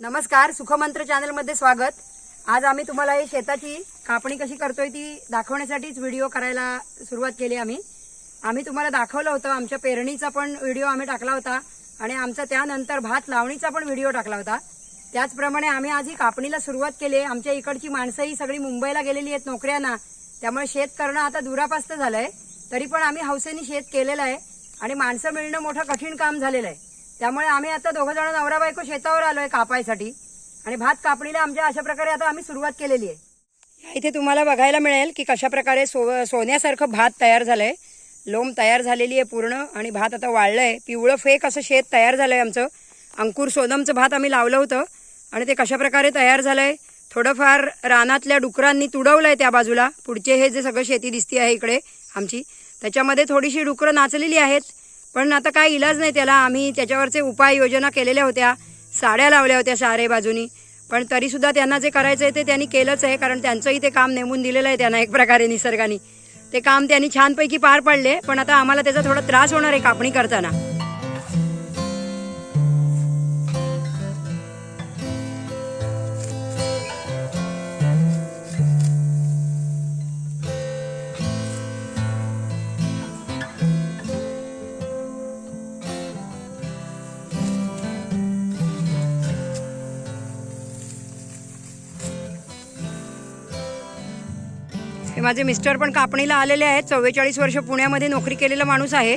नमस्कार सुखमंत्र चॅनलमध्ये स्वागत. आज आम्ही तुम्हाला ही शेताची कापणी कशी करतोय ती दाखवण्यासाठीच व्हिडिओ करायला सुरुवात केली आम्ही. आम्ही तुम्हाला दाखवलं होतं आमच्या पेरणीचा पण व्हिडिओ आम्ही टाकला होता आणि आमचा त्यानंतर भात लावणीचा पण व्हिडिओ टाकला होता. त्याचप्रमाणे आम्ही आज ही कापणीला सुरुवात केली. आहे आमच्या इकडची माणसंही सगळी मुंबईला गेलेली आहेत नोकऱ्यांना. त्यामुळे शेत करणं आता दुरापास्त झालंय. तरी पण आम्ही हौसेने शेत केलेलं आहे आणि माणसं मिळणं मोठं कठीण काम झालेलं आहे. त्यामुळे आम्ही आता दोघं जण नवरा बायको शेतावर आलोय कापायसाठी. आणि भात कापणीला आमच्या अशा प्रकारे आता आम्ही सुरुवात केलेली आहे. इथे तुम्हाला बघायला मिळेल की कशा प्रकारे सो सोन्यासारखं भात तयार झालंय. लोम तयार झालेली आहे पूर्ण आणि भात आता वाळलंय. पिवळं फेक असं शेत तयार झालंय आमचं. अंकुर सोनमचं भात आम्ही लावलं होतं. आणि ते कशा प्रकारे तयार झालंय? थोडंफार रानातल्या डुकरांनी तुडवलंय त्या बाजूला. पुढचे हे जे सगळं शेती दिसती आहे इकडे आमची. त्याच्यामध्ये थोडीशी डुकरं नाचलेली आहेत. पण आता काय इलाज नाही त्याला. आम्ही त्याच्यावरचे उपाययोजना केलेल्या होत्या. साड्या लावल्या होत्या सारे बाजूनी. पण तरीसुद्धा त्यांना जे करायचं आहे ते त्यांनी केलंच आहे. कारण त्यांचंही ते काम नेमून दिलेलं आहे त्यांना एक प्रकारे निसर्गाने. ते काम त्यांनी छानपैकी पार पाडले. पण आता आम्हाला त्याचा थोडा त्रास होणार आहे कापणी करताना. माझे मिस्टर पण कापणीला आलेले आहेत. चव्वेचाळीस वर्ष पुण्यामध्ये नोकरी केलेला माणूस आहे.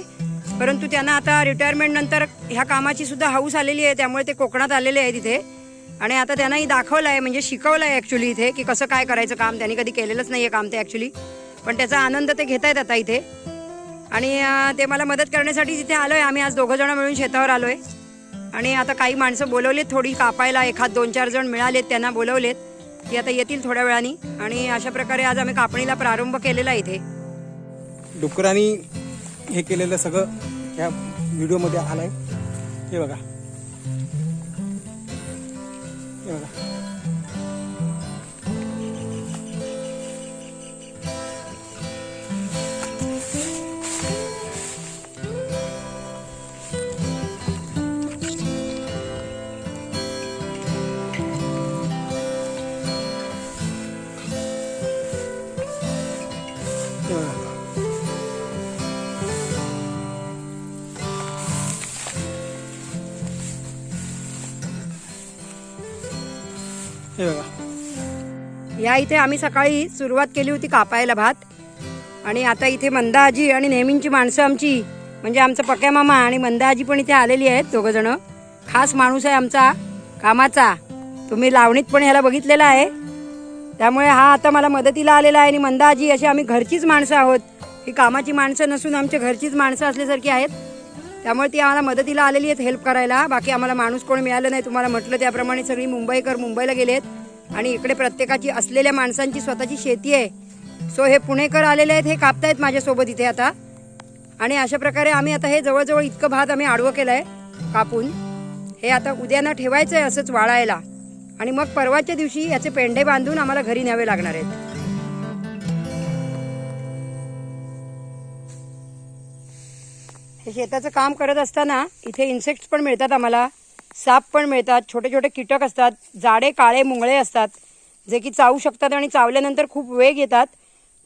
परंतु त्यांना आता रिटायरमेंट नंतर ह्या कामाची सुद्धा हाऊस आलेली आहे. त्यामुळे ते कोकणात आलेले आहेत इथे. आणि आता त्यांनाही दाखवलं आहे म्हणजे शिकवलं आहे ॲक्च्युली इथे की कसं काय करायचं काम. त्यांनी कधी केलेलंच नाही आहे काम ते ॲक्च्युली पण त्याचा आनंद ते घेत आहेत आता इथे. आणि ते मला मदत करण्यासाठी तिथे आलो आहे आम्ही आज दोघं जण मिळून शेतावर आलो आहे आणि आता काही माणसं बोलवलीत थोडी कापायला एखाद दोन चार जण मिळालेत त्यांना बोलवलेत. की आता येतील थोड्या वेळाने. आणि अशा प्रकारे आज आम्ही कापणीला प्रारंभ केलेला आहे इथे. डुकरांनी हे केलेलं सगळं या व्हिडिओमध्ये आलंय. हे बघा. हे बघा. ह्या या इथे आम्ही सकाळी सुरुवात केली होती कापायला भात. आणि आता इथे मंदा आजी आणि नेहमींची माणसं आमची म्हणजे आमचं पक्या मामा आणि मंदा आजी पण इथे आलेली आहेत दोघंजणं खास माणूस आहे आमचा कामाचा. तुम्ही लावणीत पण ह्याला बघितलेला आहे. त्यामुळे हा आता मला मदतीला आलेला आहे आणि मंदा आजी अशी आम्ही घरचीच माणसं आहोत. ही कामाची माणसं नसून आमच्या घरचीच माणसं असल्यासारखी आहेत. त्यामुळे ती आम्हाला मदतीला आलेली आहेत हेल्प करायला. बाकी आम्हाला माणूस कोण मिळालं नाही तुम्हाला म्हटलं त्याप्रमाणे सगळी मुंबईकर मुंबईला गेले आहेत आणि इकडे प्रत्येकाची असलेल्या माणसांची स्वतःची शेती आहे. सो हे पुणेकर आलेले आहेत हे कापतायत माझ्यासोबत इथे आता. आणि अशा प्रकारे आम्ही आता हे जवळजवळ इतकं भात आम्ही आडवं केलं आहे कापून. हे आता उद्यानं ठेवायचं आहे असंच वाळायला. आणि मग परवाच्या दिवशी याचे पेंढे बांधून आम्हाला घरी न्यावे लागणार आहेत. हे शेताचं काम करत असताना इथे इन्सेक्ट्स पण मिळतात आम्हाला. साप पण मिळतात छोटे छोटे कीटक असतात जाडे काळे मुंगळे असतात जे की चावू शकतात आणि चावल्यानंतर खूप वेग येतात.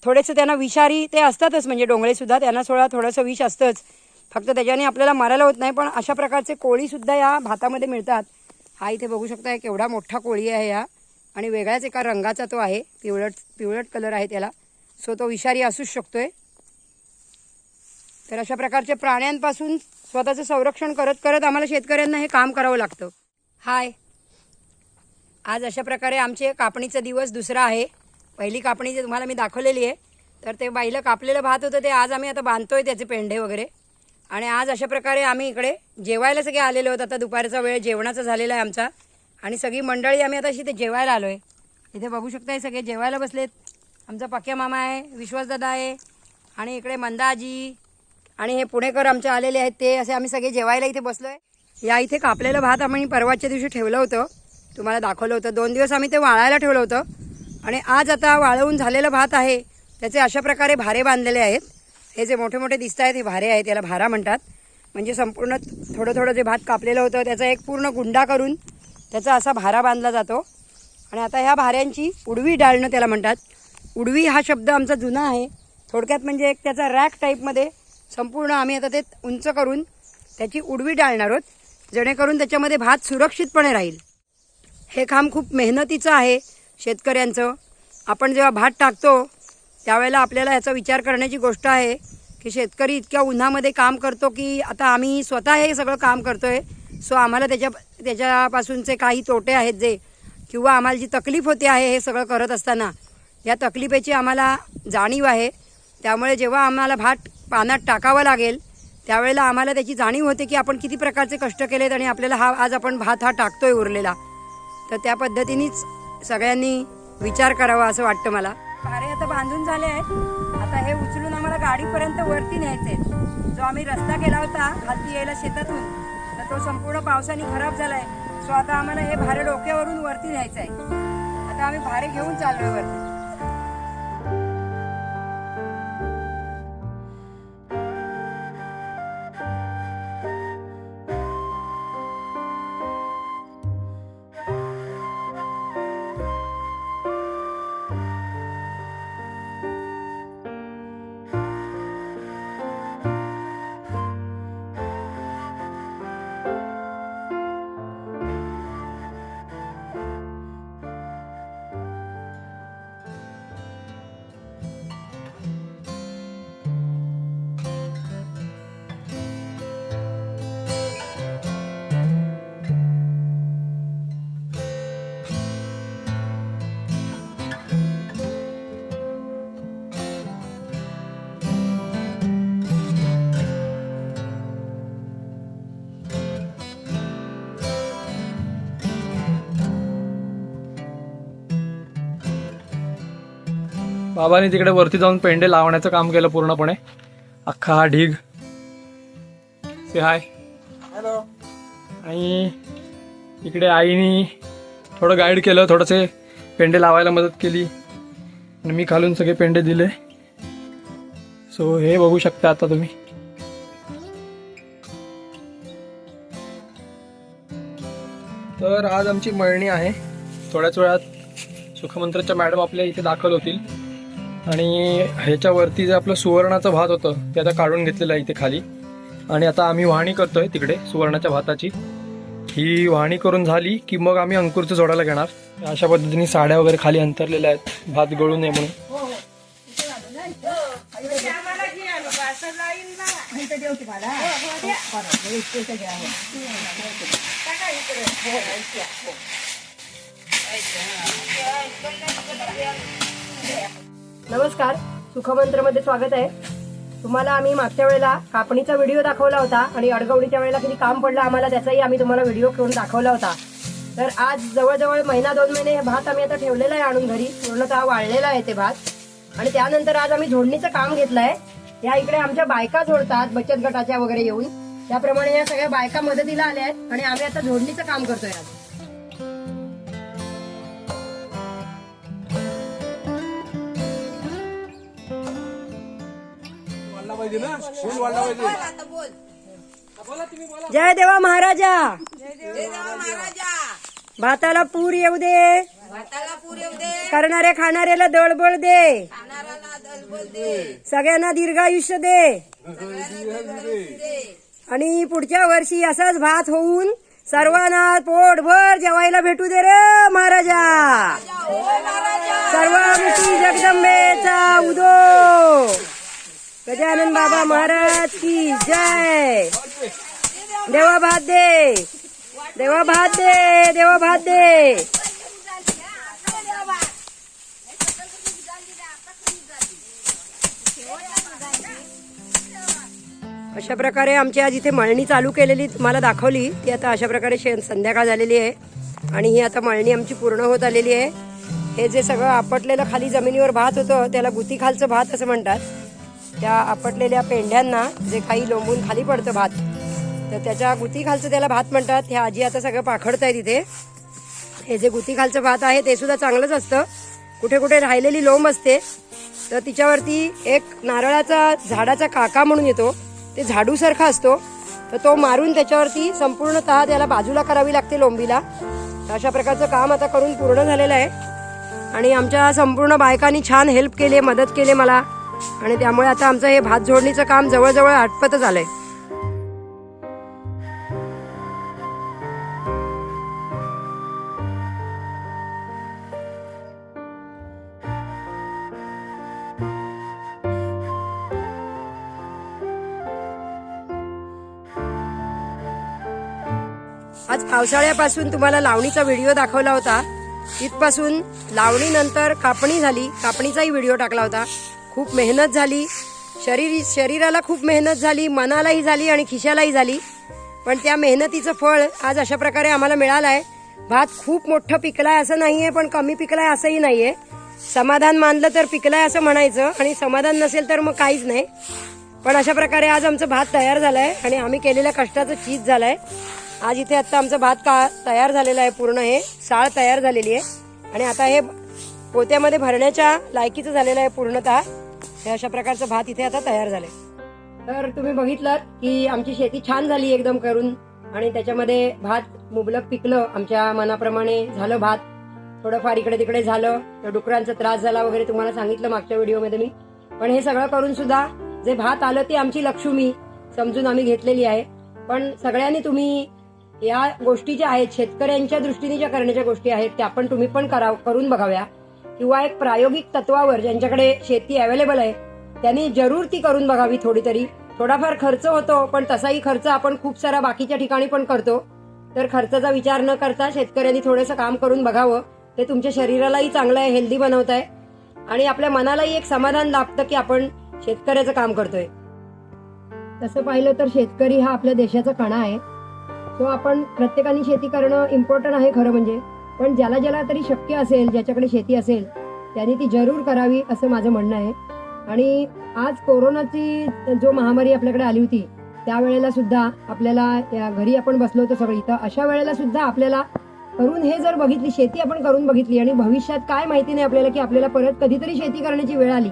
थोडेसे त्यांना विषारी ते असतातच म्हणजे डोंगळेसुद्धा त्यांना सोळा थोडंसं विष असतंच. फक्त त्याच्याने आपल्याला मारायला होत नाही पण अशा प्रकारचे कोळीसुद्धा या भातामध्ये मिळतात. हा इथे बघू शकता एक एवढा मोठा कोळी आहे हा. आणि वेगळ्याच एका रंगाचा तो आहे पिवळट पिवळट कलर आहे त्याला. सो तो विषारी असूच शकतोय. तर अशा प्रकारच्या प्राण्यांपासून स्वतःचं संरक्षण करत करत आम्हाला शेतकऱ्यांना हे काम करावं लागतं. हाय. आज अशा प्रकारे आमचे कापणीचा दिवस दुसरा आहे. पहिली कापणी जे तुम्हाला मी दाखवलेली आहे. तर ते बाईला कापलेलं भात होतं ते आज आम्ही आता बांधतोय त्याचे पेंढे वगैरे. आणि आज अशा प्रकारे आम्ही इकडे जेवायला सगळे आलेलो आहोत. आता दुपारचा वेळ जेवणाचा झालेला आहे आमचा. आणि सगळी मंडळी आम्ही आता अशी जेवायला आलो आहे इथे बघू शकताय सगळे जेवायला बसलेत. आमचा पक्या मामा आहे विश्वासदादा आहे. आणि इकडे मंदाजी आणि हे पुणेकर आमचे आलेले आहेत ते असे आम्ही सगळे जेवायला इथे बसलोय. या इथे कापलेलं भात आम्ही परवाच्या दिवशी ठेवलं होतं. तुम्हाला दाखवलं होतं. दोन दिवस आम्ही ते वाळायला ठेवलं होतं. आणि आज आता वाळवून झालेलं भात आहे त्याचे अशा प्रकारे भारे बांधलेले आहेत. हे जे मोठे मोठे दिसत आहेत हे भारे आहेत याला भारा म्हणतात. म्हणजे संपूर्ण थोडं थोडं जे भात कापलेलं होतं त्याचा एक पूर्ण गुंडा करून त्याचा असा भारा बांधला जातो. आणि आता ह्या भाऱ्यांची उडवी डाळणं त्याला म्हणतात. उडवी हा शब्द आमचा जुना आहे. थोडक्यात म्हणजे एक त्याचा रॅक टाईपमध्ये संपूर्ण आम्ही आता ते उंच करून त्याची उडवी डाळणार आहोत जेणेकरून त्याच्यामध्ये भात सुरक्षितपणे राहील. हे काम खूप मेहनतीचं आहे शेतकऱ्यांचं. आपण जेव्हा भात टाकतो त्यावेळेला आपल्याला याचा विचार करण्याची गोष्ट आहे की शेतकरी इतक्या उन्हामध्ये काम करतो की आता आम्ही स्वतः हे सगळं काम करतो आहे सो आम्हाला त्याच्या त्याच्यापासूनचे काही तोटे आहेत जे किंवा आम्हाला जी तकलीफ होते आहे हे सगळं करत असताना या तकलीफेची आम्हाला जाणीव आहे. त्यामुळे जेव्हा आम्हाला भात पाण्यात टाकावं लागेल. त्यावेळेला आम्हाला त्याची जाणीव होते की आपण किती प्रकारचे कष्ट केलेत आणि आपल्याला हा आज आपण भात हा टाकतोय उरलेला. तर त्या पद्धतीनेच सगळ्यांनी विचार करावा असं वाटतं मला. भारे आता बांधून झाले आहेत. आता हे उचलून आम्हाला गाडीपर्यंत वरती न्यायचे जो आम्ही रस्ता केला होता खालती यायला शेतातून तर तो संपूर्ण पावसाने खराब झालाय. सो आता आम्हाला हे भारे डोक्यावरून वरती न्यायचं आहे आता आम्ही भारे घेऊन चाललोय वरती. बाबांनी तिकडे वरती जाऊन पेंडे लावण्याचं काम केलं पूर्णपणे. अख्खा हा ढीग. से हाय हॅलो आणि इकडे आईनी थोडं गाईड केलं थोडंसे पेंडे लावायला मदत केली. आणि मी खालून सगळे पेंडे दिले. सो हे बघू शकता आता तुम्ही. तर आज आमची मळणी आहे. थोड्याच वेळात सुखमंत्रच्या मॅडम आपल्या इथे दाखल होतील. आणि ह्याच्यावरती जे आपलं सुवर्णाचं भात होतं ते आता काढून घेतलेलं आहे इथे खाली. आणि आता आम्ही वाहणी करतोय तिकडे सुवर्णाच्या भाताची. ही वाहणी करून झाली की मग आम्ही अंकुरचं जोडायला घेणार. अशा पद्धतीने साड्या वगैरे खाली अंतरलेल्या आहेत. भात गळू नये म्हणून. हो, हो, हो. नमस्कार सुखमंत्रमध्ये स्वागत आहे. तुम्हाला आम्ही मागच्या वेळेला कापणीचा व्हिडिओ दाखवला होता आणि अडगवणीच्या वेळेला किती काम पडलं आम्हाला त्याचाही आम्ही तुम्हाला व्हिडिओ करून दाखवला होता. तर आज जवळजवळ महिना दोन महिने हे भात आम्ही आता ठेवलेला आहे आणून घरी पूर्णतः वाळलेला आहे ते भात. आणि त्यानंतर आज आम्ही झोडणीचं काम घेतलंय. या इकडे आमच्या बायका जोडतात बचत गटाच्या वगैरे येऊन. त्याप्रमाणे या सगळ्या बायका मदतीला आल्या आहेत आणि आम्ही आता झोडणीचं काम करतोय आज. पाहिजे ना? फुल वाढला पाहिजे. जय देवा महाराजा. भाताला पूर येऊ दे. भाताला पूर येऊ दे. करणाऱ्या खाणाऱ्याला दळबळ दे. खाणाऱ्याला दलबल दे. सगळ्यांना दीर्घायुष्य दे. आणि पुढच्या वर्षी असाच भात होऊन सर्वांना पोटभर जेवायला भेटू दे रे महाराजा. सर्वांची जगदंबेचा उदो. गजानन बाबा महाराज की जय। देवा भात दे। देवा भात दे देवा भात दे। अशा प्रकारे आमची आज इथे मळणी चालू केलेली तुम्हाला दाखवली. ती आता अशा प्रकारे शेण संध्याकाळ झालेली आहे. आणि ही आता मळणी आमची पूर्ण होत आलेली आहे. हे जे सगळं आपटलेलं खाली जमिनीवर भात होतं त्याला गुतीखालचं भात असं म्हणतात. त्या आपटलेल्या पेंढ्यांना जे काही लोंबून खाली पडतं भात तर त्याच्या गुतीखालचं त्याला भात म्हणतात. हे आजी आता सगळं पाखडत आहे तिथे. हे जे गुतीखालचं भात आहे ते सुद्धा चांगलंच असतं. कुठे कुठे राहिलेली लोंब असते. तर तिच्यावरती एक नारळाचा झाडाचा काका म्हणून येतो. ते झाडूसारखा असतो. तर तो मारून त्याच्यावरती संपूर्णतः त्याला बाजूला करावी लागते लोंबीला. तर अशा प्रकारचं काम आता करून पूर्ण झालेलं आहे. आणि आमच्या संपूर्ण बायकांनी छान हेल्प केली मदत केली मला. आणि त्यामुळे आता आमचं हे भात जोडणीचं काम जवळजवळ आटपतच आलंय. आज पावसाळ्यापासून तुम्हाला लावणीचा व्हिडिओ दाखवला होता. इथपासून लावणीनंतर कापणी झाली. कापणीचाही व्हिडिओ टाकला होता. खूप मेहनत झाली. शरीर शरीराला खूप मेहनत झाली मनालाही झाली आणि खिशालाही झाली. पण त्या मेहनतीचं फळ आज अशा प्रकारे आम्हाला मिळालं आहे भात खूप मोठं पिकलाय असं नाहीये पण कमी पिकलाय असंही नाहीये. समाधान मानलं तर पिकलाय असं म्हणायचं आणि समाधान नसेल तर मग काहीच नाही. पण अशा प्रकारे आज आमचं भात तयार झालंय आणि आम्ही केलेल्या कष्टाचं चीज झालंय. आज इथे आता आमचं भात का तयार झालेलं आहे पूर्ण हे साळ तयार झालेली आहे. आणि आता हे पोत्यामध्ये भरण्याच्या लायकीचं झालेलं आहे पूर्णतः. हे अशा प्रकारचं भात इथे आता तयार झाले तर तुम्ही बघितलं की आमची शेती छान झाली एकदम करून आणि त्याच्यामध्ये भात मुबलक पिकलं. आमच्या मनाप्रमाणे झालं भात. थोडंफार इकडे तिकडे झालं. तर डुकरांचा त्रास झाला वगैरे तुम्हाला सांगितलं मागच्या व्हिडिओमध्ये मी. पण हे सगळं करून सुद्धा जे भात आलं ते आमची लक्ष्मी समजून आम्ही घेतलेली आहे. पण सगळ्यांनी तुम्ही या गोष्टी ज्या आहेत शेतकऱ्यांच्या दृष्टीने ज्या करण्याच्या गोष्टी आहेत त्या पण तुम्ही पण करा करून बघाव्या. किंवा एक प्रायोगिक तत्वावर ज्यांच्याकडे शेती अवेलेबल आहे त्यांनी जरूर ती करून बघावी थोडी तरी थोडाफार खर्च होतो पण तसाही खर्च आपण खूप सारा बाकीच्या ठिकाणी पण करतो. तर खर्चाचा विचार न करता शेतकऱ्यांनी थोडंसं काम करून बघावं. ते तुमच्या शरीरालाही चांगलं आहे हेल्दी बनवत आहे आणि आपल्या मनालाही एक समाधान लाभतं की आपण शेतकऱ्याचं काम करतोय. तसं पाहिलं तर शेतकरी हा आपल्या देशाचा कणा आहे. सो आपण प्रत्येकाने शेती करणं इम्पॉर्टंट आहे खरं म्हणजे. पण ज्याला ज्याला तरी शक्य असेल ज्याच्याकडे शेती असेल त्यांनी ती जरूर करावी असं माझं म्हणणं आहे. आणि आज कोरोनाची जो महामारी आपल्याकडे आली होती त्यावेळेला सुद्धा आपल्याला घरी आपण बसलो होतो सगळी. तर अशा वेळेला सुद्धा आपल्याला करून हे जर बघितली शेती आपण करून बघितली आणि भविष्यात काय माहिती नाही आपल्याला की आपल्याला परत कधीतरी शेती करण्याची वेळ आली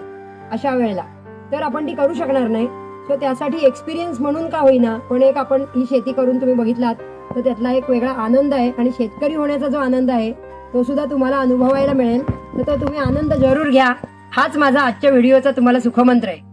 अशा वेळेला तर आपण ती करू शकणार नाही. सो त्यासाठी एक्सपिरियन्स म्हणून का होईना पण एक आपण ही शेती करून तुम्ही बघितलात तर त्यातला एक वेगळा आनंद आहे आणि शेतकरी होण्याचा जो आनंद आहे तो सुद्धा तुम्हाला अनुभवायला मिळेल. तर तो तुम्ही आनंद जरूर घ्या. हाच माझा आजच्या व्हिडिओचा तुम्हाला सुखमंत्र आहे.